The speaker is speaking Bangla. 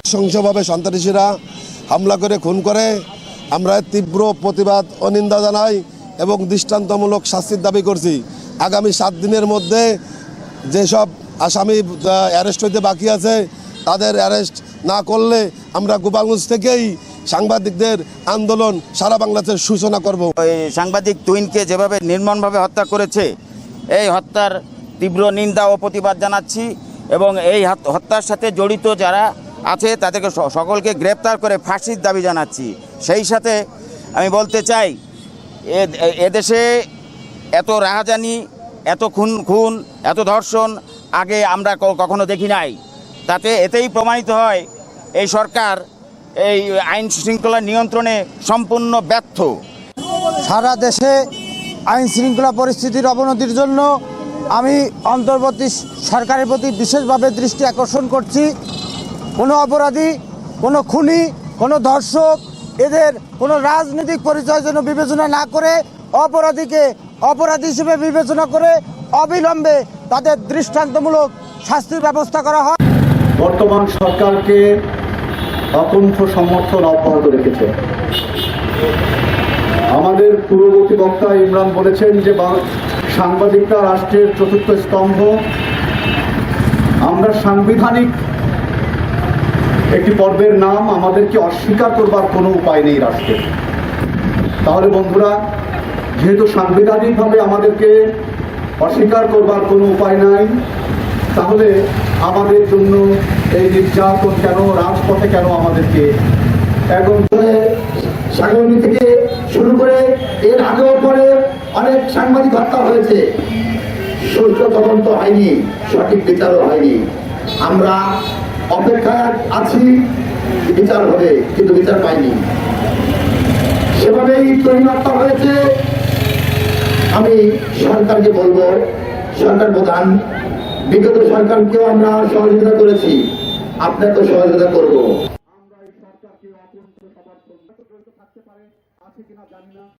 নৃশংসভাবে সন্ত্রাসীরা হামলা করে, খুন করে। আমরা তীব্র প্রতিবাদ ও নিন্দা জানাই এবং দৃষ্টান্তমূলক শাস্তির দাবি করছি। আগামী সাত দিনের মধ্যে যেসব আসামি অ্যারেস্ট হইতে বাকি আছে, তাদের অ্যারেস্ট না করলে আমরা গোপালগঞ্জ থেকেই সাংবাদিকদের আন্দোলন সারা বাংলাদেশের সূচনা করব। সাংবাদিক তুইনকে যেভাবে নির্মমভাবে হত্যা করেছে, এই হত্যার তীব্র নিন্দা ও প্রতিবাদ জানাচ্ছি। এবং এই হত্যার সাথে জড়িত যারা আছে, তাদেরকে সকলকে গ্রেপ্তার করে ফাঁসির দাবি জানাচ্ছি। সেই সাথে আমি বলতে চাই এদেশে এত রাহাজানি, এত খুন খুন, এত ধর্ষণ আগে আমরা কখনো দেখি নাই। তাতে এতেই প্রমাণিত হয়, এই সরকার এই আইন শৃঙ্খলা নিয়ন্ত্রণে সম্পূর্ণ ব্যর্থ। সারা দেশে আইন শৃঙ্খলা পরিস্থিতির অবনতির জন্য আমি অন্তর্বর্তী সরকারের প্রতি বিশেষভাবে দৃষ্টি আকর্ষণ করছি। কোনো অপরাধী, কোনো খুনি, কোনো ধর্ষক, এদের কোনো রাজনৈতিক পরিচয় যেন বিবেচনা না করে, অপরাধীকে অপরাধী হিসেবে বিবেচনা করে অবিলম্বে তাদের দৃষ্টান্তমূলক শাস্তির ব্যবস্থা করা হয়। বর্তমান সরকারকে অকুণ্ঠ সমর্থন অব্যাহত রেখেছে। আমাদের পূর্ববর্তী বক্তা ইমরান বলেছেন যে সাংবাদিকতা রাষ্ট্রের চতুর্থ স্তম্ভ। আমরা সাংবিধানিক একটি পর্বের নাম আমাদেরকে অস্বীকার করবার কোনো উপায় নেই রাষ্ট্রের তাহলে বন্ধুরা, যেহেতু সাংবিধানিকভাবে আমাদেরকে অস্বীকার করবার কোনো উপায় নাই, তাহলে আমাদের জন্য এই নির্যাতন কেন, রাজপথে কেন আমাদেরকে এখন সাগরী থেকে শুরু করে এর আগেও পরে অনেক সাংবাদিক হত্যা হয়েছে। সুস্থ তদন্ত হয়নি, সঠিক বিচারও হয়নি। আমরা অপেক্ষায় আছি, বিচার হবে, কিন্তু বিচার পাইনি। সেভাবেই হত্যা হয়েছে। আমি সরকারকে বলব, সরকার প্রধান, বিগত সরকারকেও আমরা সহযোগিতা করেছি। আপনাকে সহযোগিতা করব।